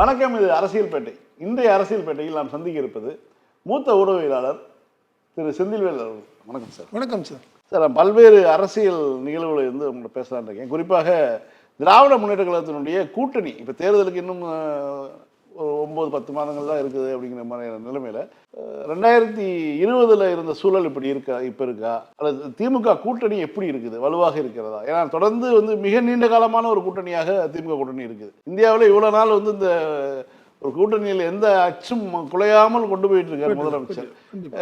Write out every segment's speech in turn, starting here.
வணக்கம் இது அரசியல்பேட்டை. இன்றைய அரசியல்பேட்டையில் நாம் சந்திக்க இருப்பது மூத்த ஊடகவியலாளர் திரு செந்தில்வேல் அவர்கள். வணக்கம் சார். வணக்கம் சார். சார் நான் பல்வேறு அரசியல் நிகழ்வுகளை வந்து உங்கள்கிட்ட பேசலான்னு இருக்கேன். குறிப்பாக திராவிட முன்னேற்ற கழகத்தினுடைய கூட்டணி இப்போ தேர்தலுக்கு இன்னும் ஒரு ஒம்பது பத்து மாதங்கள் தான் இருக்குது அப்படிங்கிற மாதிரியான நிலைமையில் ரெண்டாயிரத்தி இருபதுல இருந்த சூழல் இப்படி இருக்கா இப்போ இருக்கா? அல்லது திமுக கூட்டணி எப்படி இருக்குது? வலுவாக இருக்கிறதா? ஏன்னா தொடர்ந்து வந்து மிக நீண்ட காலமான ஒரு கூட்டணியாக திமுக கூட்டணி இருக்குது. இந்தியாவில் இவ்வளோ நாள் வந்து இந்த ஒரு கூட்டணியில் எந்த அச்சும் குலையாமல் கொண்டு போயிட்டு இருக்காரு முதலமைச்சர்.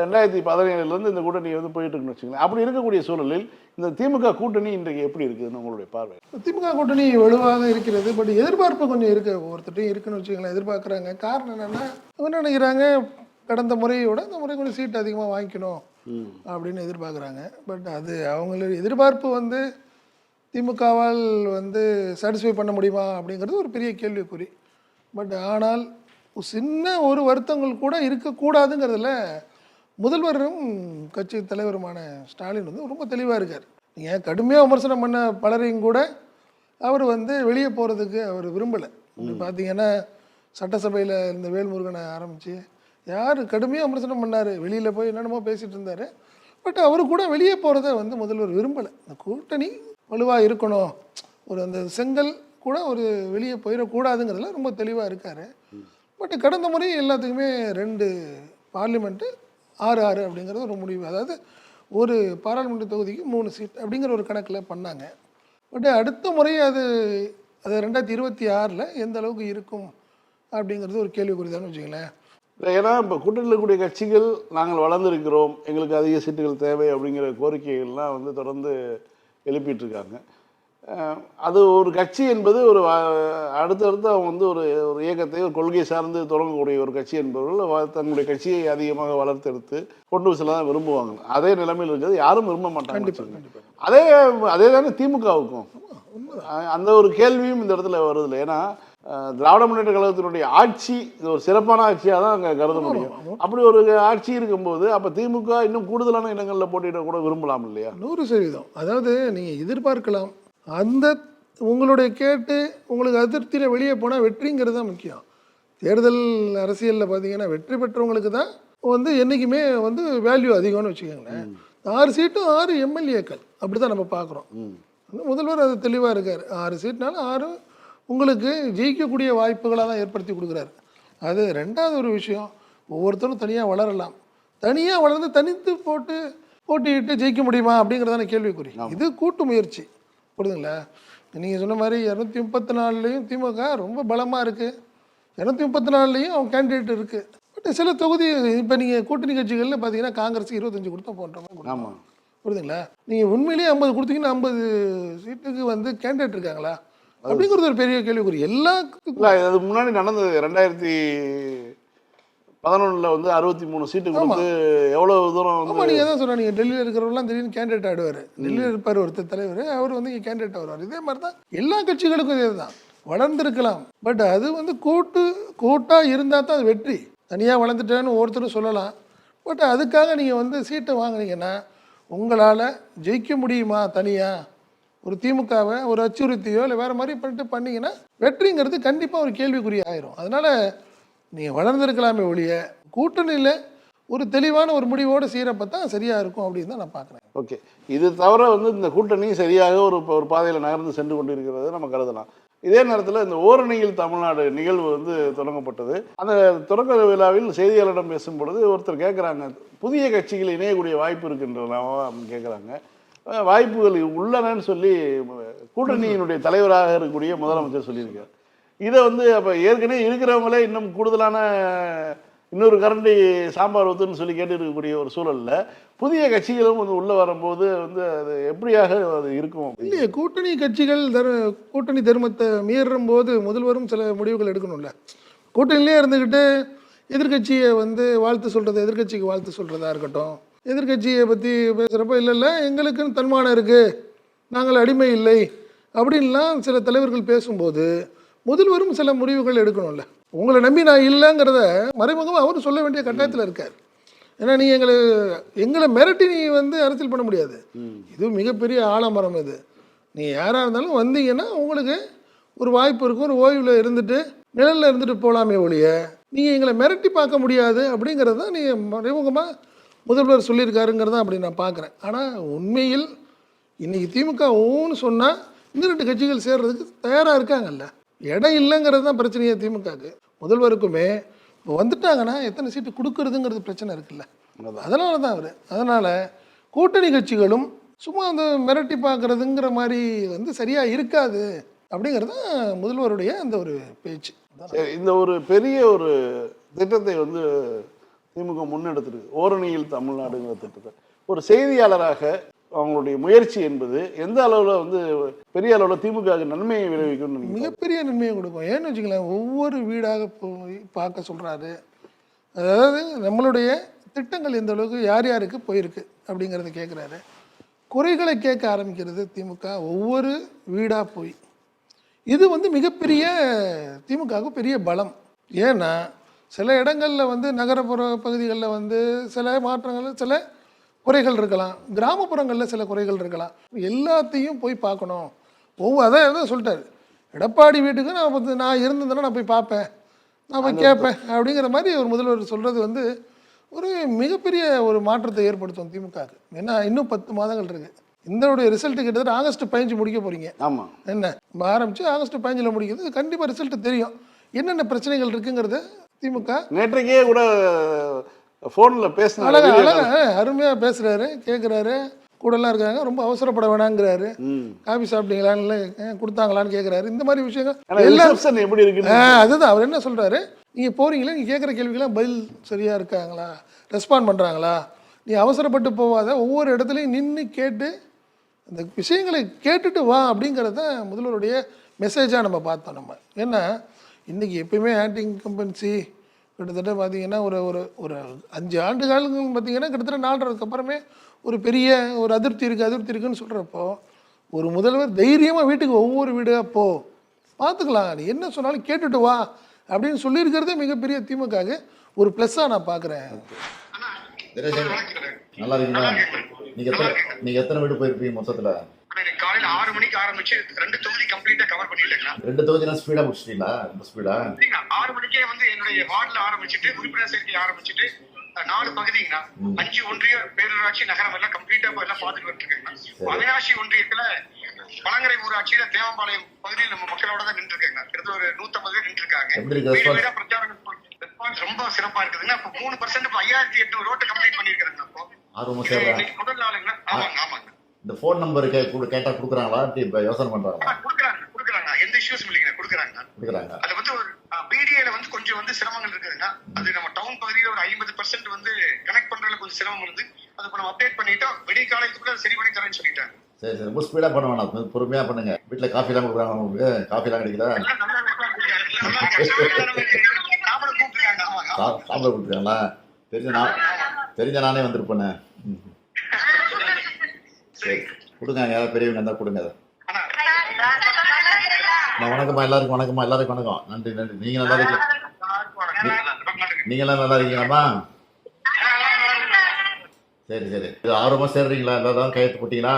ரெண்டாயிரத்தி பதினேழுல இருந்து இந்த கூட்டணி வந்து போயிட்டு இருக்குன்னு வச்சுக்கோங்களேன். அப்படி இருக்கக்கூடிய சூழலில் இந்த திமுக கூட்டணி இன்றைக்கு எப்படி இருக்குதுன்னு உங்களுடைய பார்வை? திமுக கூட்டணி வலுவாக இருக்கிறது பட் எதிர்பார்ப்பு கொஞ்சம் இருக்கு. ஒவ்வொருத்தட்டையும் இருக்குன்னு வச்சுக்கோங்களேன் எதிர்பார்க்குறாங்க. காரணம் என்னன்னா அவங்க நினைக்கிறாங்க? கடந்த முறையோட இந்த முறை கொஞ்சம் சீட் அதிகமாக வாங்கிக்கணும் அப்படின்னு எதிர்பார்க்குறாங்க. பட் அது அவங்களோட எதிர்பார்ப்பு வந்து திமுகவால் வந்து சாட்டிஸ்ஃபை பண்ண முடியுமா அப்படிங்கிறது ஒரு பெரிய கேள்விக்குறி. பட் ஆனால் ஒரு சின்ன ஒரு வருத்தங்கள் கூட இருக்கக்கூடாதுங்கிறதுல முதல்வரும் கட்சி தலைவருமான ஸ்டாலின் வந்து ரொம்ப தெளிவாக இருக்கார். நீங்கள் கடுமையாக விமர்சனம் பண்ண பலரையும் கூட அவர் வந்து வெளியே போகிறதுக்கு அவர் விரும்பலை. பார்த்தீங்கன்னா சட்டசபையில் இருந்த வேல்முருகனை ஆரம்பித்து யார் கடுமையாக விமர்சனம் பண்ணார்? வெளியில் போய் என்னென்னமோ பேசிகிட்டு இருந்தார். பட் அவர் கூட வெளியே போகிறத வந்து முதல்வர் விரும்பலை. இந்த கூட்டணி வலுவாக இருக்கணும். ஒரு அந்த செங்கல் கூட ஒரு வெளியே போயிடக்கூடாதுங்கிறதுல ரொம்ப தெளிவாக இருக்கார். பட் கடந்த முறை எல்லாத்துக்குமே ரெண்டு பார்லிமெண்ட்டு ஆறு ஆறு அப்படிங்கிறது ஒரு முடிவு. அதாவது ஒரு பாராளுமன்ற தொகுதிக்கு மூணு சீட் அப்படிங்கிற ஒரு கணக்கில் பண்ணாங்க. பட் அடுத்த முறை அது அது ரெண்டாயிரத்தி இருபத்தி ஆறில் எந்த அளவுக்கு இருக்கும் அப்படிங்கிறது ஒரு கேள்விக்குறிதான்னு வச்சுங்களேன் இல்லை ஏன்னா இப்போ கூட்டணியில் இருக்கக்கூடிய கட்சிகள் நாங்கள் வளர்ந்துருக்கிறோம். எங்களுக்கு அதிக சீட்டுகள் தேவை அப்படிங்கிற கோரிக்கைகள்லாம் வந்து தொடர்ந்து எழுப்பிட்டு இருக்காங்க. அது ஒரு கட்சி என்பது ஒரு அடுத்தடுத்து அவங்க வந்து ஒரு ஒரு இயக்கத்தை ஒரு கொள்கை சார்ந்து தொடங்கக்கூடிய ஒரு கட்சி என்பவர்கள் தங்களுடைய கட்சியை அதிகமாக வளர்த்தெடுத்து கொண்டு செல்ல தான் விரும்புவாங்க. அதே நிலைமையில் இருக்கிறது யாரும் விரும்ப மாட்டாங்க. அதே அதே தானே திமுகவுக்கும். அந்த ஒரு கேள்வியும் இந்த இடத்துல வருதில்லை. ஏன்னா அஹ் திராவிட முன்னேற்ற கழகத்தினுடைய ஆட்சி இது ஒரு சிறப்பான ஆட்சியாக தான் அங்கே கருத முடியும். அப்படி ஒரு ஆட்சி இருக்கும்போது அப்போ திமுக இன்னும் கூடுதலான இடங்களில் போட்டியிட கூட விரும்பலாம் இல்லையா நூறு சதவீதம். அதாவது நீங்கள் எதிர்பார்க்கலாம். அந்த உங்களுடைய கேட்டு உங்களுக்கு அதிருப்தியில் வெளியே போனால் வெற்றிங்கிறது தான் முக்கியம். தேர்தல் அரசியலில் பார்த்தீங்கன்னா வெற்றி பெற்றவங்களுக்கு தான் வந்து என்றைக்குமே வந்து வேல்யூ அதிகம்னு வச்சுக்கோங்களேன். ஆறு சீட்டும் ஆறு எம்எல்ஏக்கள். அப்படி தான் நம்ம பார்க்குறோம் முதல்வர் அது தெளிவாக இருக்கார். ஆறு சீட்னால ஆறு உங்களுக்கு ஜெயிக்கக்கூடிய வாய்ப்புகளாக தான் ஏற்படுத்தி கொடுக்குறாரு. அது ரெண்டாவது ஒரு விஷயம். ஒவ்வொருத்தரும் தனியாக வளரலாம். தனியாக வளர்ந்து தனித்து போட்டு போட்டியிட்டு ஜெயிக்க முடியுமா அப்படிங்கிறதான கேள்விக்குறி. இது கூட்டு முயற்சி. புரியுதுங்களா நீங்கள் சொன்ன மாதிரி இரநூத்தி முப்பத்தி நாலுலேயும் திமுக ரொம்ப பலமாக இருக்குது இரநூத்தி முப்பத்தி நாலுலேயும் அவங்க கேண்டிடேட் இருக்குது பட் சில தொகுதி இப்போ நீங்கள் கூட்டணி கட்சிகளில் பார்த்தீங்கன்னா காங்கிரஸுக்கு இருபத்தஞ்சு கொடுத்தோம் போன்ற மாதிரி. ஆமாம் புரியுதுங்களா? நீங்கள் உண்மையிலேயே ஐம்பது கொடுத்தீங்கன்னா ஐம்பது சீட்டுக்கு வந்து கேண்டிடேட் இருக்காங்களா? அப்படிங்கிறது ஒரு பெரிய கேள்விக்குறி. எல்லா இல்லை அது முன்னாடி நடந்தது ரெண்டாயிரத்தி பதினொன்றில் வந்து அறுபத்தி மூணு சீட்டு கொடுத்து எவ்வளோ தூரம் வந்து நீங்கள் தான் சொல்கிறேன் நீங்கள் டெல்லியில் இருக்கிறவரெல்லாம் திடீர்னு கேண்டிடேட் ஆடுவார் டெல்லியில் இருப்பார் ஒருத்தர் தலைவர். அவர் வந்து இங்கே கேண்டிடேட் வருவார் இதே மாதிரி தான் எல்லா கட்சிகளுக்கும் இதே தான். வளர்ந்துருக்கலாம். பட் அது வந்து கூட்டு கூட்டாக இருந்தால் தான் அது வெற்றி. தனியாக வளர்ந்துட்டேன்னு ஒருத்தரும் சொல்லலாம். பட் அதுக்காக நீங்கள் வந்து சீட்டை வாங்குனீங்கன்னா உங்களால் ஜெயிக்க முடியுமா தனியாக ஒரு திமுகவை ஒரு அச்சுறுத்தியோ இல்லை வேறு மாதிரி பண்ணிட்டு பண்ணீங்கன்னா வெற்றிங்கிறது கண்டிப்பாக ஒரு கேள்விக்குறி ஆயிரும். அதனால் நீங்கள் வளர்ந்துருக்கலாமே ஒழிய கூட்டணியில் ஒரு தெளிவான ஒரு முடிவோடு செய்கிறப்ப தான் சரியாக இருக்கும் அப்படின்னு தான் நான் பார்க்குறேன். ஓகே. இது தவிர வந்து இந்த கூட்டணி சரியாக ஒரு ஒரு பாதையில் நகர்ந்து சென்று கொண்டிருக்கிறது நம்ம கருதலாம். இதே நேரத்தில் இந்த ஓரணியில் தமிழ்நாடு நிகழ்வு வந்து தொடங்கப்பட்டது. அந்த தொடக்க விழாவில் செய்தியாளரிடம் பேசும் பொழுது ஒருத்தர் கேட்குறாங்க புதிய கட்சிகள் இணையக்கூடிய வாய்ப்பு இருக்கின்றனவா? அப்படின்னு கேட்குறாங்க வாய்ப்புகள் உள்ளனன்னு சொல்லி கூட்டணியினுடைய தலைவராக இருக்கக்கூடிய முதலமைச்சர் சொல்லியிருக்கார். இதை வந்து அப்போ ஏற்கனவே இருக்கிறவங்களே இன்னும் கூடுதலான இன்னொரு கரண்டி சாம்பார் ஊத்துன்னு சொல்லி கேட்டு இருக்கக்கூடிய ஒரு சூழலில் புதிய கட்சிகளும் வந்து உள்ளே வரும்போது வந்து அது எப்படியாக அது இருக்கும்? இல்லையே கூட்டணி கட்சிகள் தரு கூட்டணி தர்மத்தை மீறும் போது முதல்வரும் சில முடிவுகள் எடுக்கணும்ல. கூட்டணியிலே இருந்துக்கிட்டு எதிர்க்கட்சியை வந்து வாழ்த்து சொல்கிறது எதிர்க்கட்சிக்கு வாழ்த்து சொல்கிறதா இருக்கட்டும். எதிர்க்கட்சியை பற்றி பேசுகிறப்ப இல்லை இல்லை எங்களுக்குன்னு தன்மானம் இருக்குது நாங்கள் அடிமை இல்லை. அப்படின்லாம் சில தலைவர்கள் பேசும்போது முதல்வரும் சில முடிவுகள் எடுக்கணும்ல. உங்களை நம்பி நான் இல்லைங்கிறத மறைமுகமாக அவரும் சொல்ல வேண்டிய கட்டாயத்தில் இருக்கார். ஏன்னா நீ எங்களை எங்களை மிரட்டி நீ வந்து அரசியல் பண்ண முடியாது. இது மிகப்பெரிய ஆலமரம் இது. நீ யாராக இருந்தாலும் வந்தீங்கன்னா உங்களுக்கு ஒரு வாய்ப்பு இருக்கும் ஒரு ஓய்வில் இருந்துட்டு நிழலில் இருந்துட்டு போகலாமே ஒழிய நீங்கள் எங்களை மிரட்டி பார்க்க முடியாது அப்படிங்கிறது தான் நீங்கள் மறைமுகமாக முதல்வர் சொல்லியிருக்காருங்கிறது தான் அப்படி நான் பார்க்குறேன். ஆனால் உண்மையில் இன்றைக்கி திமுக ஊன்னு சொன்னால் இந்த ரெண்டு கட்சிகள் சேர்றதுக்கு தயாராக இருக்காங்கல்ல. இடம் இல்லைங்கிறது தான் பிரச்சனையே திமுகவுக்கு. முதல்வருக்குமே இப்போ வந்துட்டாங்கன்னா எத்தனை சீட்டு கொடுக்கறதுங்கிறது பிரச்சனை இருக்குல்ல. அதனால தான் அவர். அதனால் கூட்டணி கட்சிகளும் சும்மா அந்த மிரட்டி பார்க்குறதுங்கிற மாதிரி வந்து சரியாக இருக்காது அப்படிங்கிறது தான் முதல்வருடைய அந்த ஒரு பேச்சு. இந்த ஒரு பெரிய ஒரு திட்டத்தை வந்து திமுக முன்னெடுத்துருக்கு. ஓரணியில் தமிழ்நாடுங்கிற திட்டத்தை. ஒரு செய்தியாளராக அவங்களுடைய முயற்சி என்பது எந்த அளவில் வந்து பெரிய அளவில் திமுகவுக்கு நன்மையை நினைக்கிறீங்க? மிகப்பெரிய நன்மையை கொடுக்கும். ஏன்னு வச்சுக்கலாம் ஒவ்வொரு வீடாக போய் பார்க்க சொல்கிறாரு அதாவது நம்மளுடைய திட்டங்கள் எந்த அளவுக்கு யார் யாருக்கு போயிருக்கு அப்படிங்கிறத கேட்குறாரு குறைகளை கேட்க ஆரம்பிக்கிறது திமுக ஒவ்வொரு வீடாக போய். இது வந்து மிகப்பெரிய திமுகவுக்கு பெரிய பலம். ஏன்னா சில இடங்களில் வந்து நகரப்புற பகுதிகளில் வந்து சில மாற்றங்கள் சில குறைகள் இருக்கலாம். கிராமப்புறங்களில் சில குறைகள் இருக்கலாம். எல்லாத்தையும் போய் பார்க்கணும். ஒவ்வொரு அதான் அதான் சொல்லிட்டாரு. எடப்பாடி வீட்டுக்கு நான் வந்து நான் இருந்ததுன்னா நான் போய் பார்ப்பேன். நான் போய் கேட்பேன். அப்படிங்கிற மாதிரி ஒரு முதல்வர் சொல்கிறது வந்து ஒரு மிகப்பெரிய ஒரு மாற்றத்தை ஏற்படுத்தும் திமுகவுக்கு. ஏன்னா இன்னும் பத்து மாதங்கள் இருக்குது இந்தனுடைய ரிசல்ட் கிட்டத்தட்ட ஆகஸ்ட் பதினஞ்சு முடிக்க போகிறீங்க ஆமா. என்ன? ஆரம்பித்து ஆகஸ்ட் பதினஞ்சில் முடிக்கிறது கண்டிப்பாக ரிசல்ட் தெரியும். என்னென்ன பிரச்சனைகள் இருக்குங்கிறத திமுக நேற்றைக்கே கூட ஃபோனில் பேசின அழகா அழகா அருமையாக பேசுகிறாரு கேட்குறாரு கூடலாம் இருக்காங்க ரொம்ப அவசரப்பட வேணாங்கிறாரு. காபி சாப்பிட்டீங்களான்னு கொடுத்தாங்களான்னு கேட்குறாரு இந்த மாதிரி விஷயங்கள் ரிசப்ஷன் எப்படி இருக்குன்னு ஆ அதுதான் அவர் என்ன சொல்கிறாரு நீங்கள் போகிறீங்களா நீங்கள் கேட்குற கேள்விக்கெல்லாம் பதில் சரியாக இருக்காங்களா? ரெஸ்பாண்ட் பண்ணுறாங்களா நீ அவசரப்பட்டு போகாத ஒவ்வொரு இடத்துலையும் நின்று கேட்டு அந்த விஷயங்களை கேட்டுட்டு வா அப்படிங்கிறத முதல்வருடைய மெசேஜாக நம்ம பார்த்தோம் நம்ம. ஏன்னா இன்றைக்கி எப்பயுமே ஆன்டி இன்கம்பன்சி கிட்டத்தட்ட பார்த்தீங்கன்னா ஒரு ஒரு ஒரு அஞ்சு ஆண்டு காலங்கள் பார்த்தீங்கன்னா கிட்டத்தட்ட நாலரைக்கு அப்புறமே ஒரு பெரிய ஒரு அதிருப்தி இருக்குது அதிருப்தி இருக்குன்னு சொல்கிறப்போ ஒரு முதல்வர் தைரியமாக வீட்டுக்கு ஒவ்வொரு வீடாக போ பார்த்துக்கலாம் நீ என்ன சொன்னாலும் கேட்டுட்டு வா அப்படின்னு சொல்லியிருக்கிறதே மிகப்பெரிய திமுகவுக்கு ஒரு ப்ளஸ்ஸாக நான் பார்க்குறேன் நல்லா இருக்கீங்களா? நீங்கள் எத்தனை நீங்கள் எத்தனை வீடு போயிருப்பீங்க மொத்தத்தில்? காலையில ஆறு மணிக்கு ஆரம்பிச்சு ரெண்டு தொகுதி கம்ப்ளீட்டா கவர் பண்ணிட்டேங்களா ரெண்டு தொகுதினா ஸ்பீடா முடிச்சிட்டீங்களா? ரொம்ப ஸ்பீடா இல்லைங்க ஆறு மணிக்கே வந்து என்னுடைய வார்டுல ஆரம்பிச்சுட்டு உறுப்பினர் சேர்க்கை ஆரம்பிச்சுட்டு நாலு பகுதிங்கண்ணா. அஞ்சு ஒன்றிய பேரூராட்சி நகரம் எல்லாம் கம்ப்ளீட்டா எல்லாம் பாத்துட்டு வந்துருக்கேங்கண்ணா. அவினாசி ஒன்றியத்துல பழங்கரை ஊராட்சியில தேவம்பாளையம் பகுதியில் நம்ம மக்களோட தான் நின்று இருக்கேங்க ஒரு நூத்தம்பது பேர் நின்று இருக்காங்க பிரச்சாரம் ரெஸ்பான்ஸ் ரொம்ப சிறப்பா இருக்குதுங்க இப்ப மூணு பர்சன்ட் ஐயாயிரத்தி எட்நூறு ரோட்டு கம்ப்ளீட் பண்ணிருக்காங்க இப்போ. முதல் நாளுங்கண்ணா. ஆமாங்க ஆமாங்க இந்த ஃபோன் நம்பர் கேட்டா கொடுக்குறாங்களா இப்ப யோசனை பண்றாங்களா ஆ, கொடுக்குறாங்க கொடுக்குறாங்க எந்த இஷ்யூஸ் இல்லைங்க கொடுக்குறாங்க கொடுக்குறாங்க அது வந்து ஒரு பிடிஏல வந்து கொஞ்சம் வந்து சிரமங்கள் இருக்குதுங்க அது நம்ம டவுன் பகுதியில ஒரு ஐம்பது பர்சன்ட் வந்து கனெக்ட் பண்றதுல கொஞ்சம் சிரமம் இருந்து அது இப்ப நம்ம அப்டேட் பண்ணிட்டோம் விடிய காலத்துக்குள்ள சரி பண்ணி தரேன்னு சொல்லிட்டாங்க சரி சரி ரொம்ப ஸ்பீடா பண்ண வேணாம் பொறுமையா பண்ணுங்க வீட்டுல காஃபி எல்லாம் கொடுக்குறாங்க உங்களுக்கு காஃபி எல்லாம் கிடைக்குதா. சாப்பிட கொடுக்குறாங்களா தெரிஞ்ச நான் தெரிஞ்ச நானே வந்திருப்பேனே. சரி. கொடுங்க யாராவது பெரியவங்க இருந்தா கொடுங்க அதை. நான் வணக்கம்மா எல்லாருக்கும் வணக்கம்மா எல்லாருக்கும் வணக்கம். நன்றி நன்றி. நீங்க நல்லா இருக்கீங்க. நீங்க எல்லாம் நல்லா இருக்கீங்களாம்மா? சரி சரி. இது ஆர்வமா சேர்றீங்களா? எல்லாரும் கையெழுத்து போட்டீங்களா?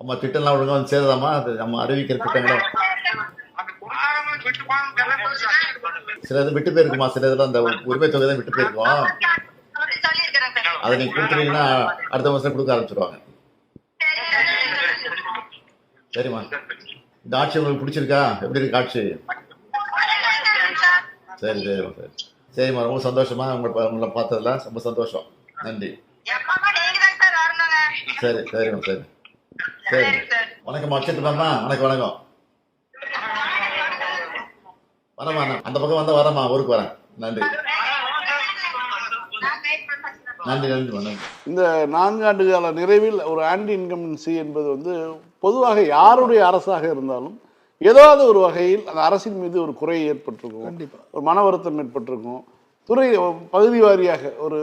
அம்மா திட்டம்லாம் ஒழுங்கா வந்து சேருதாம்மா? அது நம்ம அறிவிக்கிற கொஞ்சம் சில இது விட்டு போயிருக்குமா? சில இதெல்லாம் அந்த உரிமை தொகை தான் விட்டு போயிருக்கோம்? அதை நீங்க கொடுத்துட்டீங்கன்னா அடுத்த மாசம் கொடுக்க ஆரம்பிச்சிருவாங்க. சரிம்மா. இந்த ஆட்சி உங்களுக்கு பிடிச்சிருக்கா? எப்படி இருக்கு ஆட்சி? சரி சரிம்மா சரி. சரிம்மா ரொம்ப சந்தோஷமா உங்களை உங்களை பார்த்ததுல ரொம்ப சந்தோஷம். நன்றி. சரி சரிம்மா சரி. சரி. வணக்கம்மா வச்சுட்டுமாம்மா வணக்கம் வணக்கம். வரமா அந்த பக்கம் வந்தா வரமா ஊருக்கு வரேன். நன்றி. இந்த நான்காண்டு கால நிறைவில் ஒரு ஆன்டி இன்கம்பன்சி என்பது வந்து பொதுவாக யாருடைய அரசாக இருந்தாலும் ஏதாவது ஒரு வகையில் அந்த அரசின் மீது ஒரு குறை ஏற்பட்டிருக்கும். கண்டிப்பாக ஒரு மன வருத்தம் ஏற்பட்டிருக்கும். துறை பகுதி வாரியாக ஒரு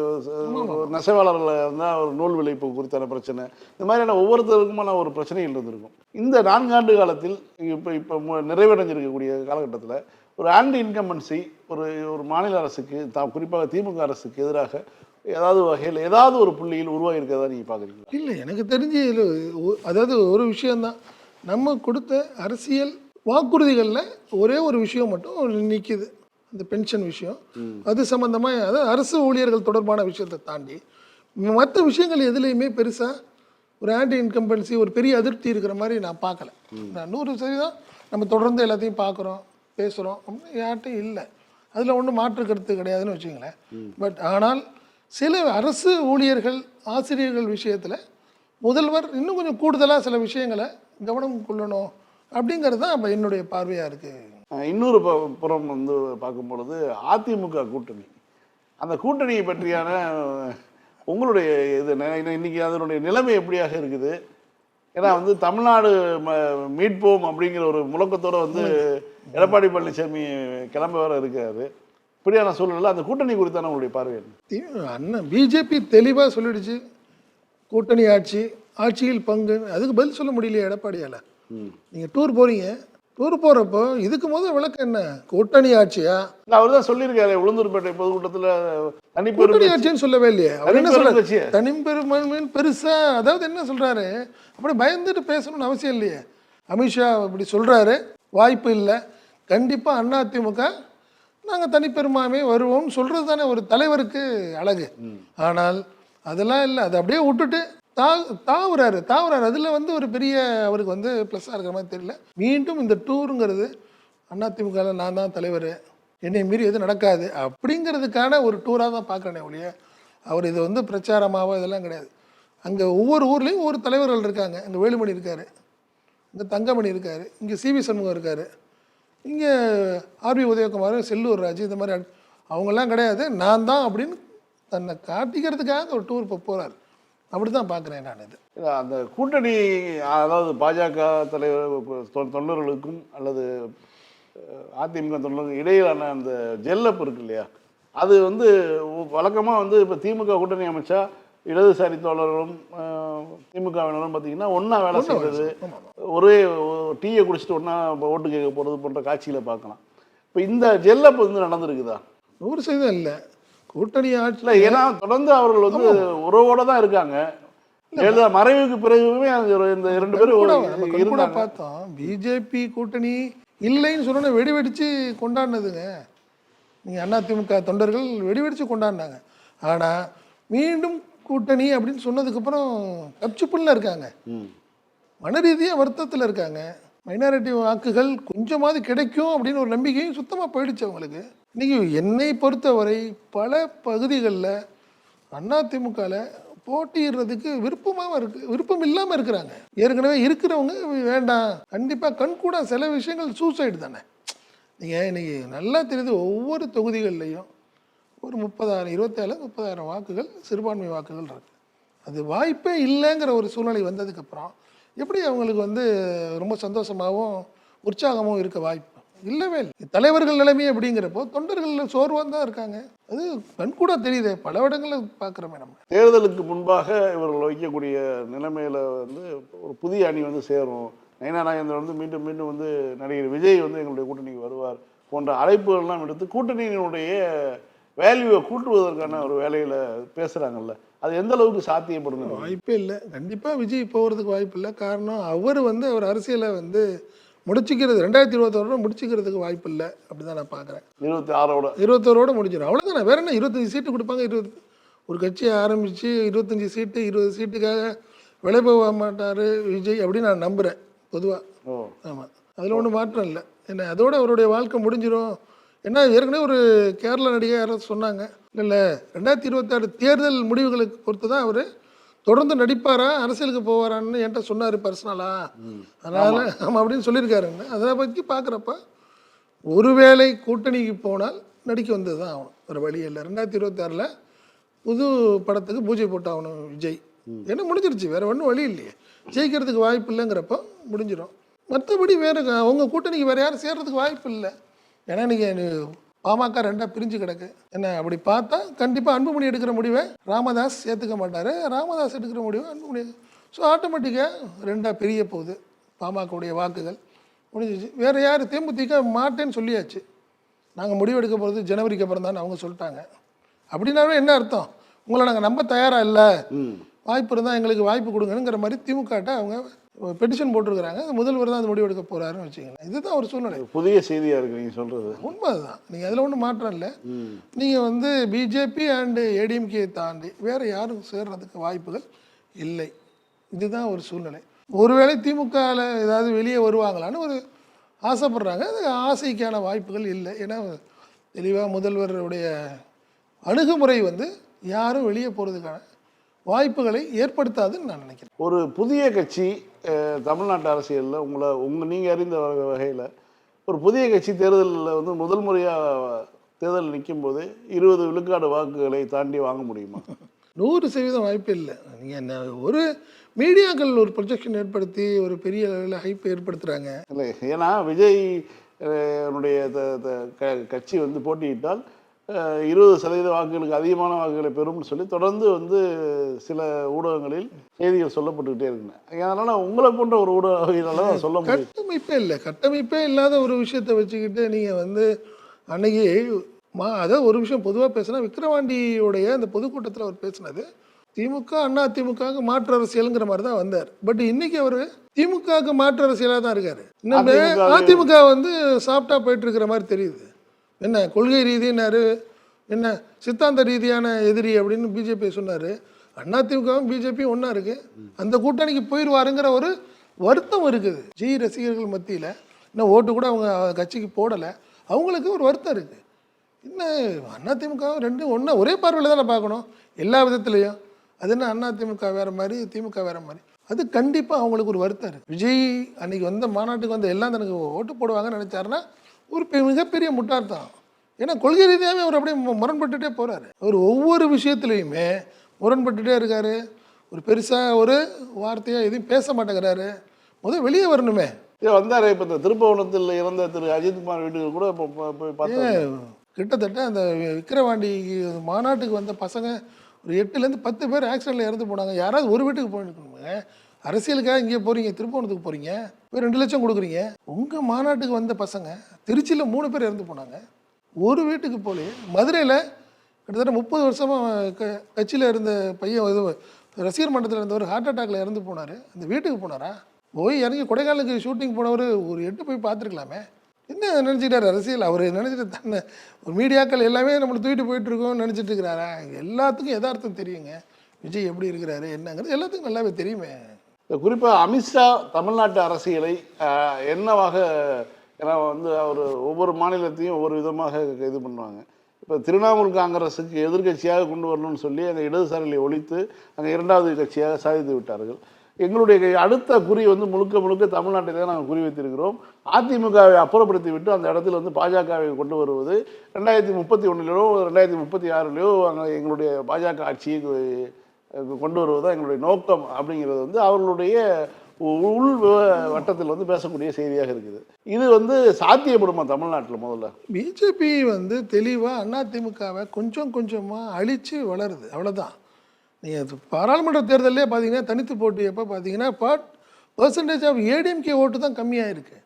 ஒரு நெசவாளர்கள் இருந்தால் ஒரு நூல் விளைப்பு குறித்தான பிரச்சனை. இந்த மாதிரியான ஒவ்வொருத்தருக்குமான ஒரு பிரச்சனைகள் இருந்திருக்கும். இந்த நான்காண்டு காலத்தில் இப்போ இப்போ நிறைவடைஞ்சிருக்கக்கூடிய காலகட்டத்தில் ஒரு ஆன்டி இன்கம்பன்சி ஒரு ஒரு மாநில அரசுக்கு தா குறிப்பாக திமுக அரசுக்கு எதிராக ஏதாவது வகையில் ஏதாவது ஒரு புள்ளியில் உருவாகி இருக்கிறதா நீங்கள் பார்க்குறீங்களா? இல்லை எனக்கு தெரிஞ்சு அதாவது ஒரு விஷயந்தான் நம்ம கொடுத்த அரசியல் வாக்குறுதிகளில் ஒரே ஒரு விஷயம் மட்டும் நிற்கிது அந்த பென்ஷன் விஷயம். அது சம்மந்தமாக அதாவது அரசு ஊழியர்கள் தொடர்பான விஷயத்தை தாண்டி மற்ற விஷயங்கள் எதுலேயுமே பெருசாக ஒரு ஆன்டி இன்கம்பன்சி ஒரு பெரிய அதிருப்தி இருக்கிற மாதிரி நான் பார்க்கல. நான் நூறு சதவீதம் நம்ம தொடர்ந்து எல்லாத்தையும் பார்க்குறோம் பேசுகிறோம் அப்படின்னு யார்ட்டையும் இல்லை. அதில் ஒன்றும் மாற்று கருத்து கிடையாதுன்னு வச்சுங்களேன் பட் ஆனால் சில அரசு ஊழியர்கள் ஆசிரியர்கள் விஷயத்தில் முதல்வர் இன்னும் கொஞ்சம் கூடுதலாக சில விஷயங்களை கவனம் கொள்ளணும் அப்படிங்கிறது தான் அப்போ என்னுடைய பார்வையாக இருக்குது இன்னொரு புறம் வந்து பார்க்கும் பொழுது அதிமுக கூட்டணி. அந்த கூட்டணியை பற்றியான உங்களுடைய இது இன்னைக்கு அதனுடைய நிலைமை எப்படியாக இருக்குது? ஏன்னா வந்து தமிழ்நாடு ம- மீட்போம் அப்படிங்கிற ஒரு முழக்கத்தோட வந்து எடப்பாடி பழனிசாமி கிளம்ப வர இருக்காரு. இப்படியான சூழ்நிலை அந்த கூட்டணி குறித்தான உங்களுடைய பார்வை அண்ணன் பிஜேபி தெளிவாக சொல்லிடுச்சு. கூட்டணி ஆட்சி ஆட்சியில் பங்கு அதுக்கு பதில் சொல்ல முடியலையே எடப்பாடியால். நீங்கள் டூர் போகிறீங்க டூர் போகிறப்போ இதுக்கு முதல் விளக்கம் என்ன? கூட்டணி ஆட்சியா? அவர் தான் சொல்லியிருக்காரு உளுந்தூர்பேட்டை பொதுக்கூட்டத்தில் தனிப்பெரும் கூட்டணி ஆட்சின்னு சொல்லவே இல்லையே. அவர் என்ன சொல்றாரு? கட்சியா? தனிப்பெரும்பான்மைன்னு பெருசா அதாவது என்ன சொல்றாரு? அப்படி பயந்துட்டு பேசணும்னு அவசியம் இல்லையே. அமித்ஷா அப்படி சொல்றாரு. வாய்ப்பு இல்லை. கண்டிப்பா அதிமுக நாங்க தனிப்பெரும்பான்மை வருவோம்னு சொல்றது தானே ஒரு தலைவருக்கு அழகு. ஆனால் அதெல்லாம் இல்லை. அதை அப்படியே விட்டுட்டு தா தாவுறாரு. தாவுறாரு. அதில் வந்து ஒரு பெரிய அவருக்கு வந்து ப்ளஸ்ஸாக இருக்கிற மாதிரி தெரியல. மீண்டும் இந்த டூருங்கிறது அதிமுகவில் நான் தான் தலைவர். என்னை மீறி எதுவும் நடக்காது. அப்படிங்கிறதுக்கான ஒரு டூராக தான் பார்க்குறேனே ஒழிய அவர் இது வந்து பிரச்சாரமாவோ இதெல்லாம் கிடையாது. அங்கே ஒவ்வொரு ஊர்லேயும் ஒவ்வொரு தலைவர்கள் இருக்காங்க. அங்கே வேலுமணி இருக்கார். இங்கே தங்கமணி இருக்கார். இங்கே சிவி சண்முகம் இருக்கார். இங்கே ஆர்பி உதயகுமார் செல்லூர் ராஜ் இந்த மாதிரி அவங்கெல்லாம் கிடையாது. நான் தான் அப்படின்னு தன்னை காட்டிக்கிறதுக்காக ஒரு டூர் இப்போ போகிறார் அப்படி தான் பார்க்குறேன் நான் இது. அந்த கூட்டணி அதாவது பாஜக தலைவர் தொ- தொண்டர்களுக்கும் அல்லது அதிமுக தொண்டர்களுக்கும் இடையிலான அந்த ஜெல்லப் இருக்கு இல்லையா? அது வந்து வழக்கமாக வந்து இப்போ திமுக கூட்டணி அமைச்சா இடதுசாரி தோழர்களும் திமுகவினரும் பார்த்தீங்கன்னா ஒன்றா வேலை செய்கிறது ஒரே டீயை குடிச்சிட்டு ஒன்றா ஓட்டு கேட்க போகிறது போன்ற காட்சிகளை பார்க்கலாம். இப்போ இந்த ஜெல்லப் வந்து நடந்திருக்குதா? நூறு சதவீதம் இல்லை. கூட்டணி ஆட்சி இல்லை ஏன்னா தொடர்ந்து அவர்கள் வந்து உறவோட தான் இருக்காங்க. மறைவுக்கு பிறகுமே இந்த இரண்டு பேரும் கூட பார்த்தோம் பிஜேபி கூட்டணி இல்லைன்னு சொன்னோன்னே வெடி வெடிச்சு கொண்டாடினதுங்க. நீங்கள் அதிமுக தொண்டர்கள் வெடி வெடிச்சு கொண்டாடினாங்க. ஆனால் மீண்டும் கூட்டணி அப்படின்னு சொன்னதுக்கப்புறம் கப்சிப்புள்ள இருக்காங்க. மன ரீதியாக வருத்தத்தில் இருக்காங்க. மைனாரிட்டி வாக்குகள் கொஞ்சமாவது கிடைக்கும் அப்படின்னு ஒரு நம்பிக்கையும் சுத்தமாக போயிடுச்சு அவங்களுக்கு. இன்னைக்கு என்னை பொறுத்தவரை பல பகுதிகளில் அதிமுகவில் போட்டியிடுறதுக்கு விருப்பமாக இருக்கு விருப்பம் இல்லாமல் இருக்கிறாங்க. ஏற்கனவே இருக்கிறவங்க வேண்டாம் கண்டிப்பாக கண்கூட சில விஷயங்கள் சூசைடு தானே. நீங்கள் இன்னைக்கு நல்லா தெரியுது ஒவ்வொரு தொகுதிகள்லையும் ஒரு முப்பதாயிரம் இருபத்தேழு முப்பதாயிரம் வாக்குகள் சிறுபான்மை வாக்குகள் இருக்கு. அது வாய்ப்பே இல்லைங்கிற ஒரு சூழ்நிலை வந்ததுக்கப்புறம் எப்படி அவங்களுக்கு வந்து ரொம்ப சந்தோஷமாகவும் உற்சாகமாகவும் இருக்க வாய்ப்பு? இல்லவே இல்லை. தலைவர்கள் நிலைமை அப்படிங்கிறப்போ தொண்டர்கள் சோர்வாக தான் இருக்காங்க. அது கண்கூட தெரியுதே. பல இடங்களில் பார்க்குறோமே நம்ம. தேர்தலுக்கு முன்பாக இவர்கள் வைக்கக்கூடிய நிலைமையில வந்து ஒரு புதிய அணி வந்து சேரும். நயனா நாகேந்திரன் வந்து மீண்டும் மீண்டும் வந்து நடிகர் விஜய் வந்து எங்களுடைய கூட்டணிக்கு வருவார் போன்ற அழைப்புகள்லாம் எடுத்து கூட்டணியினுடைய வேல்யூவை கூட்டுவதற்கான ஒரு வேலையில பேசுறாங்கல்ல. அது எந்த அளவுக்கு சாத்தியப்படுது வாய்ப்பே இல்லை. கண்டிப்பாக விஜய் போகிறதுக்கு வாய்ப்பு இல்லை. காரணம் அவர் வந்து அவர் அரசியலை வந்து முடிச்சுக்கிறது ரெண்டாயிரத்தி இருபத்தோட முடிச்சுக்கிறதுக்கு வாய்ப்பு இல்லை. அப்படி தான் நான் பார்க்குறேன் இருபத்தி ஆறோட இருபத்தோரோட முடிஞ்சிடும் அவ்வளோதானே வேற என்ன? இருபத்தஞ்சி சீட்டு கொடுப்பாங்க. இருபது ஒரு கட்சியை ஆரம்பித்து இருபத்தஞ்சி சீட்டு இருபது சீட்டுக்காக விலை போக மாட்டார் விஜய் அப்படின்னு நான் நம்புகிறேன் பொதுவாக ஓ. ஆமாம் அதில் ஒன்றும் மாற்றம் இல்லை. என்ன அதோட அவருடைய வாழ்க்கை முடிஞ்சிடும் ஏன்னா ஏற்கனவே ஒரு கேரள நடிகை யாரோ சொன்னாங்க. இல்லை இல்லை. ரெண்டாயிரத்தி இருபத்தாறு தேர்தல் முடிவுகளுக்கு பொறுத்து தான் அவர் தொடர்ந்து நடிப்பாரா அரசியலுக்கு போவாரான்னு என்கிட்ட சொன்னார் பர்சனலா அதனால் ஆமாம் அப்படின்னு சொல்லியிருக்காருன்னு அதை பற்றி பார்க்குறப்ப ஒருவேளை கூட்டணிக்கு போனால் நடிக்க வந்தது தான் ஆகணும். ஒரு வழி இல்லை. ரெண்டாயிரத்தி இருபத்தாறில் புது படத்துக்கு பூஜை போட்டாகணும் விஜய். ஏன்னா முடிஞ்சிருச்சு. வேற ஒன்றும் வழி இல்லையே. ஜெயிக்கிறதுக்கு வாய்ப்பு இல்லைங்கிறப்போ முடிஞ்சிடும் மற்றபடி வேற அவங்க கூட்டணிக்கு வேற யாரும் சேர்றதுக்கு வாய்ப்பு இல்லை. ஏன்னா நீங்கள் பாமக ரெண்டா பிரிஞ்சு கிடக்கு. என்ன அப்படி பார்த்தா கண்டிப்பாக அன்புமணி எடுக்கிற முடிவை ராமதாஸ் சேர்த்துக்க மாட்டார். ராமதாஸ் எடுக்கிற முடிவை அன்புமணி ஸோ ஆட்டோமேட்டிக்காக ரெண்டாக பெரிய போகுது பாமகவுடைய வாக்குகள். முடிஞ்சிச்சு. வேற யார்? தேமுதிக மாட்டேன்னு சொல்லியாச்சு. நாங்கள் முடிவெடுக்க போகிறது ஜனவரிக்கு அப்புறம் தான் அவங்க சொல்லிட்டாங்க. அப்படின்னாவே என்ன அர்த்தம்? உங்களை நாங்கள் நம்ப தயாராக இல்லை? வாய்ப்பு இருந்தால் எங்களுக்கு வாய்ப்பு கொடுங்கங்கிற மாதிரி திமுகட்ட அவங்க பெட்டிஷன் போட்டிருக்கிறாங்க. முதல்வர் தான் அது முடிவெடுக்க போறாருன்னு வச்சுங்களேன் இதுதான் ஒரு சூழ்நிலை. புதிய செய்தியா இருக்கு நீங்க சொல்றது? உண்மை அதுதான் நீங்கள் அதில் ஒன்றும் மாற்றம் இல்லை. நீங்கள் வந்து பிஜேபி அண்டு ஏடிஎம்கே தாண்டி வேறு யாரும் சேர்றதுக்கு வாய்ப்புகள் இல்லை. இதுதான் ஒரு சூழ்நிலை. ஒருவேளை திமுகவில் ஏதாவது வெளியே வருவாங்களான்னு ஒரு ஆசைப்படுறாங்க. அது ஆசைக்கான வாய்ப்புகள் இல்லை. ஏன்னா தெளிவாக முதல்வருடைய அணுகுமுறை வந்து யாரும் வெளியே போகிறதுக்கான வாய்ப்புகளை ஏற்படுத்தாதுன்னு நான் நினைக்கிறேன். ஒரு புதிய கட்சி தமிழ்நாட்டு அரசியலில் உங்களை உங்க நீங்க அறிந்த வகையில் ஒரு புதிய கட்சி தேர்தலில் வந்து முதல் முறையாக தேர்தல் நிற்கும் போது இருபது விழுக்காடு வாக்குகளை தாண்டி வாங்க முடியுமா? நூறு சதவீதம் வாய்ப்பு இல்லை. நீங்கள் என்ன ஒரு மீடியாக்கள் ஒரு ப்ரொஜெக்ஷன் ஏற்படுத்தி ஒரு பெரிய லெவலில் ஹைப் ஏற்படுத்துகிறாங்க இல்லை ஏன்னா விஜய் அஹ், னுடைய த- த- க- கட்சி வந்து போட்டியிட்டால் இருபது சதவீத வாக்குகளுக்கு அதிகமான வாக்குகளை பெறும்னு சொல்லி தொடர்ந்து வந்து சில ஊடகங்களில் செய்திகள் சொல்லப்பட்டுக்கிட்டே இருக்குங்க. அதனால் உங்களை போன்ற ஒரு தான் சொல்ல கட்டமைப்பே இல்லை. கட்டமைப்பே இல்லாத ஒரு விஷயத்தை வச்சுக்கிட்டு நீங்கள் வந்து அன்னைக்கு மா அதாவது ஒரு விஷயம் பொதுவாக பேசுனா விக்கிரவாண்டியுடைய அந்த பொதுக்கூட்டத்தில் அவர் பேசினது திமுக அண்ணா திமுகவுக்கு மாற்று அரசியலுங்கிற மாதிரி தான் வந்தார். பட் இன்னைக்கு அவர் திமுகவுக்கு மாற்று அரசியலாக தான் இருக்காரு. இன்னும் அதிமுக வந்து சாப்பிட்டா போயிட்டு இருக்கிற மாதிரி தெரியுது. என்ன கொள்கை ரீதினாரு என்ன சித்தாந்த ரீதியான எதிரி அப்படின்னு பிஜேபி சொன்னார். அதிமுகவும் பிஜேபியும் ஒன்றா இருக்கு. அந்த கூட்டணிக்கு போயிடுவாருங்கிற ஒரு வருத்தம் இருக்குது. ஜி ரசிகர்கள் மத்தியில். இன்னும் ஓட்டு கூட அவங்க கட்சிக்கு போடலை. அவங்களுக்கு ஒரு வருத்தம் இருக்குது என்ன அதிமுகவும் ரெண்டும் ஒன்றா ஒரே பார்வையில் தானே பார்க்கணும்? எல்லா விதத்துலேயும். அது என்ன அதிமுக வேறு மாதிரி திமுக வேறு மாதிரி? அது கண்டிப்பாக அவங்களுக்கு ஒரு வருத்தம் இருக்குது விஜய் அன்னைக்கு வந்த மாநாட்டுக்கு வந்த எல்லாம் தனக்கு ஓட்டு போடுவாங்கன்னு நினச்சாருன்னா ஒரு பெ- மிகப்பெரிய முட்டாள்தான் ஏன்னா கொள்கை ரீதியாகவே அவர் அப்படியே முரண்பட்டுட்டே போகிறாரு அவர் ஒவ்வொரு விஷயத்துலையுமே முரண்பட்டுட்டே இருக்காரு. ஒரு பெருசாக ஒரு வார்த்தையாக எதையும் பேச மாட்டேங்கிறாரு. முதல் வெளியே வரணுமே. வந்தாரு இப்போ இந்த திருப்பவனத்தில் இறந்த திரு அஜித்குமார் வீட்டுக்கு கூட இப்போ கிட்டத்தட்ட அந்த விக்கிரவாண்டி மாநாட்டுக்கு வந்த பசங்க ஒரு எட்டுலேருந்து பத்து பேர் ஆக்சிடெண்ட்டில் இறந்து போனாங்க. யாராவது ஒரு வீட்டுக்கு போயிருக்கணுங்க அரசியலுக்காக இங்கே போகிறீங்க திருப்பவனத்துக்கு போகிறீங்க போய் ரெண்டு லட்சம் கொடுக்குறீங்க. உங்கள் மாநாட்டுக்கு வந்த பசங்க திருச்சியில் மூணு பேர் இறந்து போனாங்க. ஒரு வீட்டுக்கு போலே மதுரையில் கிட்டத்தட்ட முப்பது வருஷமாக க கட்சியில் இருந்த பையன் இது ரசிகர் மன்றத்தில் இருந்தவர் ஹார்ட் அட்டாக்ல இறந்து போனார். அந்த வீட்டுக்கு போனாரா? போய் இறங்கி கொடைக்கானலுக்கு ஷூட்டிங் போனவர் ஒரு எட்டு போய் பார்த்துருக்கலாமே. என்ன நினச்சிட்டார் அரசியல்? அவர் நினச்சிட்டு தன்னை ஒரு மீடியாக்கள் எல்லாமே நம்மளை தூக்கிட்டு போயிட்டுருக்கோம்னு நினச்சிட்டு இருக்கிறாரா? எல்லாத்துக்கும் யதார்த்தம் தெரியுங்க. விஜய் எப்படி இருக்கிறாரு என்னங்கிறது எல்லாத்துக்கும் நல்லாவே தெரியுமே. குறிப்பாக அமித்ஷா தமிழ்நாட்டு அரசியலை என்னவாக ஏன்னா வந்து அவர் ஒவ்வொரு மாநிலத்தையும் ஒவ்வொரு விதமாக இது பண்ணுவாங்க. இப்போ திரிணாமுல் காங்கிரஸுக்கு எதிர்க்கட்சியாக கொண்டு வரணும்னு சொல்லி அங்கே இடதுசாரிகளை ஒழித்து அங்கே இரண்டாவது கட்சியாக சாதித்து விட்டார்கள். எங்களுடைய அடுத்த குறி வந்து முழுக்க முழுக்க தமிழ்நாட்டிலே நாங்கள் குறி வைத்திருக்கிறோம். அதிமுகவை அப்புறப்படுத்தி விட்டு அந்த இடத்துல வந்து பாஜகவை கொண்டு வருவது ரெண்டாயிரத்தி முப்பத்தி ஒன்றிலோ ரெண்டாயிரத்தி முப்பத்தி ஆறுலையோ அங்கே எங்களுடைய பாஜக ஆட்சியை கொண்டு வருவது தான் எங்களுடைய நோக்கம் அப்படிங்கிறது வந்து அவர்களுடைய உள் வட்டத்தில் வந்து பேசக்கூடிய செய்தியாக இருக்குது. இது வந்து சாத்தியப்படுமா தமிழ்நாட்டில் முதல்ல? பிஜேபி வந்து தெளிவாக அதிமுகவை கொஞ்சம் கொஞ்சமாக அழித்து வளருது. அவ்வளோதான் நீங்கள் பாராளுமன்ற தேர்தலே பார்த்தீங்கன்னா தனித்து போட்டி எப்போ பார்த்தீங்கன்னா பாட் பர்சன்டேஜ் ஆஃப் ஏடிஎம்கே ஓட்டு தான் கம்மியாக இருக்கு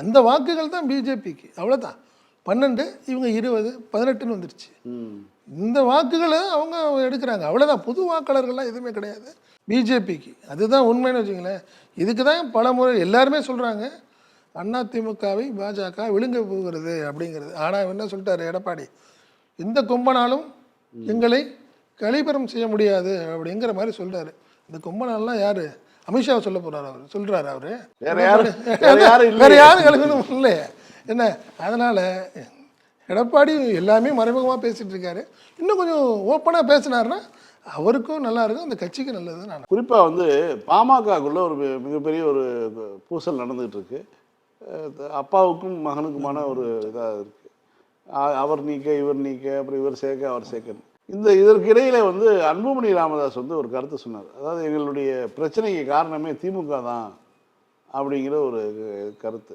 அந்த வாக்குகள் தான் பிஜேபிக்கு. அவ்வளோதான் பன்னெண்டு இவங்க இருபது பதினெட்டுன்னு வந்துருச்சு. இந்த வாக்குகளை அவங்க எடுக்கிறாங்க. அவ்வளோதான் புது வாக்காளர்கள்லாம் எதுவுமே கிடையாது. பிஜேபிக்கு. அதுதான் உண்மைன்னு வச்சுங்களேன் இதுக்கு தான் பல முறை எல்லாருமே சொல்கிறாங்க அதிமுகவை பாஜக விழுங்க போகிறது அப்படிங்கிறது. ஆனால் என்ன சொல்லிட்டாரு? எடப்பாடி எந்த கொம்பனாலும் எங்களை கழிபரம் செய்ய முடியாது அப்படிங்கிற மாதிரி சொல்றாரு. இந்த கொம்பனாலாம் யாரு? அமித்ஷாவை சொல்ல போறாரு அவர். சொல்றாரு அவரு. வேற யாரும் வேற யாரும் இல்லை வேற யாரும் கழிக்கணும் இல்லை என்ன? அதனால் எடப்பாடி எல்லாமே மறைமுகமாக பேசிகிட்டு இருக்காரு. இன்னும் கொஞ்சம் ஓப்பனாக பேசினார்னா அவருக்கும் நல்லா இருக்கும் அந்த கட்சிக்கு நல்லது நான் குறிப்பாக வந்து பாமகக்குள்ளே ஒரு மிகப்பெரிய ஒரு பூசல் நடந்துகிட்டு இருக்கு. அப்பாவுக்கும் மகனுக்குமான ஒரு இதாக இருக்குது அவர் நீக்க இவர் நீக்க அப்புறம் இவர் சேர்க்க அவர் சேர்க்கணும் இந்த இதற்கிடையில் வந்து அன்புமணி ராமதாஸ் வந்து ஒரு கருத்து சொன்னார். அதாவது எங்களுடைய பிரச்சனைக்கு காரணமே திமுக தான் அப்படிங்கிற ஒரு கருத்து.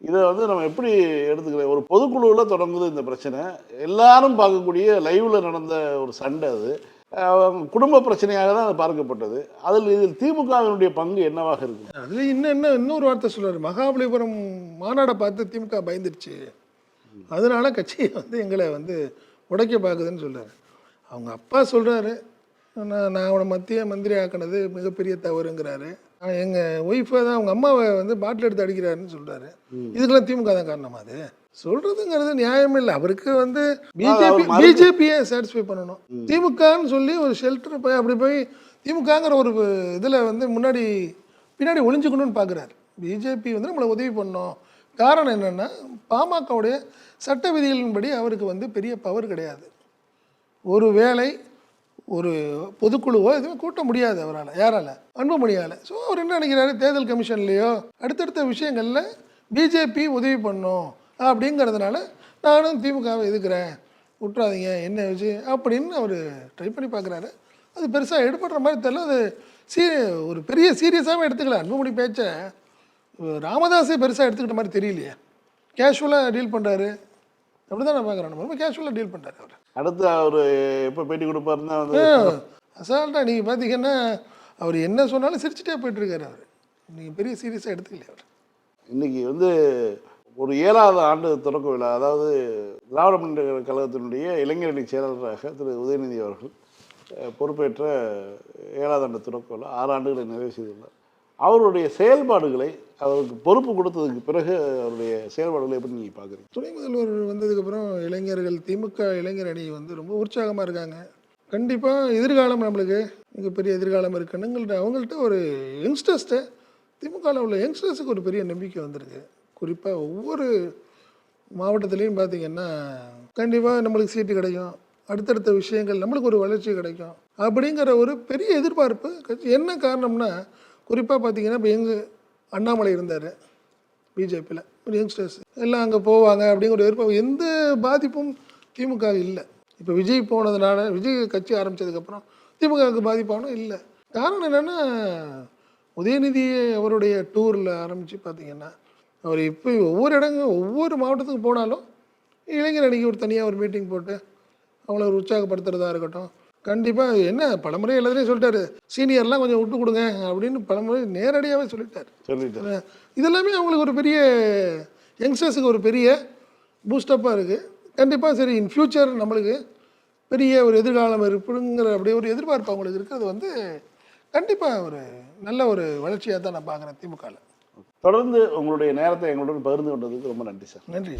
இதை வந்து நம்ம எப்படி எடுத்துக்கிறோம்? ஒரு பொதுக்குழுவில் தொடங்குது இந்த பிரச்சனை. எல்லாரும் பார்க்கக்கூடிய லைவில் நடந்த ஒரு சண்டை அது. குடும்ப பிரச்சனையாக தான் அது பார்க்கப்பட்டது. அதில் இதில் திமுகவினுடைய பங்கு என்னவாக இருக்கு அதுல இன்னும் என்ன இன்னொரு வார்த்தை சொல்றாரு. மகாபலிபுரம் மாநாடை பார்த்து திமுக பயந்துருச்சு அதனால கட்சி வந்து எங்களை வந்து உடைக்க பார்க்குதுன்னு சொல்கிறார் அவங்க அப்பா சொல்கிறாரு நான் நான் அவனை மத்திய மந்திரி ஆக்கினது மிகப்பெரிய தவறுங்கிறாரு. எங்கள் ஒய்ஃபை தான் அவங்க அம்மாவை வந்து பாட்டில் எடுத்து அடிக்கிறாருன்னு சொல்கிறாரு இதுக்கெல்லாம் திமுக தான் காரணமா அது. சொல்கிறதுங்கிறது நியாயமே இல்லை. அவருக்கு வந்து பிஜேபி பிஜேபியை சாட்டிஸ்ஃபை பண்ணணும். திமுகன்னு சொல்லி ஒரு ஷெல்டர் போய் அப்படி போய் திமுகங்கிற ஒரு இதில் வந்து முன்னாடி பின்னாடி ஒளிஞ்சுக்கணும்னு பார்க்குறாரு பிஜேபி வந்து நம்மளை உதவி பண்ணோம். காரணம் என்னென்னா பாமகவுடைய சட்ட விதிகளின்படி அவருக்கு வந்து பெரிய பவர் கிடையாது. ஒரு வேலை ஒரு பொதுக்குழுவோ எதுவும் கூட்ட முடியாது அவரால் யாரால்? அன்புமணியால். ஸோ அவர் என்ன நினைக்கிறாரு? தேர்தல் கமிஷன்லேயோ அடுத்தடுத்த விஷயங்களில் பிஜேபி உதவி பண்ணும் அப்படிங்கிறதுனால நானும் திமுகவை எதுக்குறேன் விட்றாதீங்க என்ன வச்சு? அப்படின்னு அவர் ட்ரை பண்ணி பார்க்குறாரு. அது பெருசாக எடுபடுற மாதிரி தெரியல. அது சீ ஒரு பெரிய சீரியஸாகவே எடுத்துக்கல. அன்புமணி பேச்சை ராமதாஸே பெருசாக எடுத்துக்கிட்ட மாதிரி தெரியலையே. கேஷுவலாக டீல் பண்ணுறாரு அப்படி தான் நான் பார்க்குறேன். ரொம்ப கேஷுவலாக டீல் பண்ணுறாரு அவர். அடுத்து அவர் எப்போ பேட்டி கொடுப்பாருன்னா வந்து அசால்ட்டாக நீங்கள் பார்த்தீங்கன்னா அவர் என்ன சொன்னாலும் சிரிச்சுட்டே போயிட்டுருக்காரு அவர். நீங்கள் பெரிய சீரியஸாக எடுத்துக்கல அவர். இன்னைக்கு வந்து ஒரு ஏழாவது ஆண்டு தொடக்க விழா அதாவது திராவிட முன்னேற்ற கழகத்தினுடைய இளைஞரணி செயலாளராக திரு உதயநிதி அவர்கள் பொறுப்பேற்ற ஏழாவது ஆண்டு தொடக்க விழா ஆறு ஆண்டுகளை நிறைவு செய்துள்ளார். அவருடைய செயல்பாடுகளை அவருக்கு பொறுப்பு கொடுத்ததுக்கு பிறகு அவருடைய செயல்பாடுகளை எப்படி நீங்கள் பார்க்குறீங்க துணை முதல்வர் வந்ததுக்கப்புறம் இளைஞர்கள் திமுக இளைஞர் அணி வந்து ரொம்ப உற்சாகமாக இருக்காங்க. கண்டிப்பாக எதிர்காலம் நம்மளுக்கு மிகப்பெரிய எதிர்காலம் இருக்குன்னுங்கள்ட்ட அவங்கள்ட்ட ஒரு யங்ஸ்டர்ஸ்ட்டு திமுகவில் உள்ள யங்ஸ்டர்ஸுக்கு ஒரு பெரிய நம்பிக்கை வந்திருக்கு. குறிப்பாக ஒவ்வொரு மாவட்டத்துலேயும் பார்த்தீங்கன்னா கண்டிப்பாக நம்மளுக்கு சீட்டு கிடைக்கும். அடுத்தடுத்த விஷயங்கள் நம்மளுக்கு ஒரு வளர்ச்சி கிடைக்கும். அப்படிங்கிற ஒரு பெரிய எதிர்பார்ப்பு. என்ன காரணம்னா குறிப்பாக பார்த்தீங்கன்னா இப்போ எங்கள் அண்ணாமலை இருந்தார் பிஜேபியில் ஒரு யங்ஸ்டர்ஸ் எல்லாம் அங்கே போவாங்க அப்படிங்கிற ஒரு எந்த பாதிப்பும் திமுக இல்லை. இப்போ விஜய் போனதுனால விஜய் கட்சி ஆரம்பித்ததுக்கப்புறம் திமுகவுக்கு பாதிப்பானும் இல்லை. காரணம் என்னென்னா உதயநிதி அவருடைய டூரில் ஆரம்பித்து பார்த்தீங்கன்னா அவர் இப்போ ஒவ்வொரு இடங்க ஒவ்வொரு மாவட்டத்துக்கு போனாலும் இளைஞர் அணிக்கு ஒரு தனியாக ஒரு மீட்டிங் போட்டு அவங்கள ஒரு உற்சாகப்படுத்துறதா இருக்கட்டும் கண்டிப்பாக என்ன பலமுறை எல்லாத்துலேயும் சொல்லிட்டாரு. சீனியர்லாம் கொஞ்சம் விட்டு கொடுங்க அப்படின்னு பலமுறை நேரடியாகவே சொல்லிட்டாரு. சொல்லிட்டு இதெல்லாமே அவங்களுக்கு ஒரு பெரிய யங்ஸ்டர்ஸுக்கு ஒரு பெரிய பூஸ்டப்பாக இருக்குது கண்டிப்பாக சரி இன் ஃப்யூச்சர் நம்மளுக்கு பெரிய ஒரு எதிர்காலம் இருப்புங்கிற அப்படியே ஒரு எதிர்பார்ப்பு அவங்களுக்கு இருக்கிறது வந்து கண்டிப்பாக ஒரு நல்ல ஒரு வளர்ச்சியாக தான் நான் பார்க்குறேன் திமுகவில் தொடர்ந்து உங்களுடைய நேரத்தை எங்களுடன் பகிர்ந்து கொண்டதுக்கு ரொம்ப நன்றி சார். நன்றி.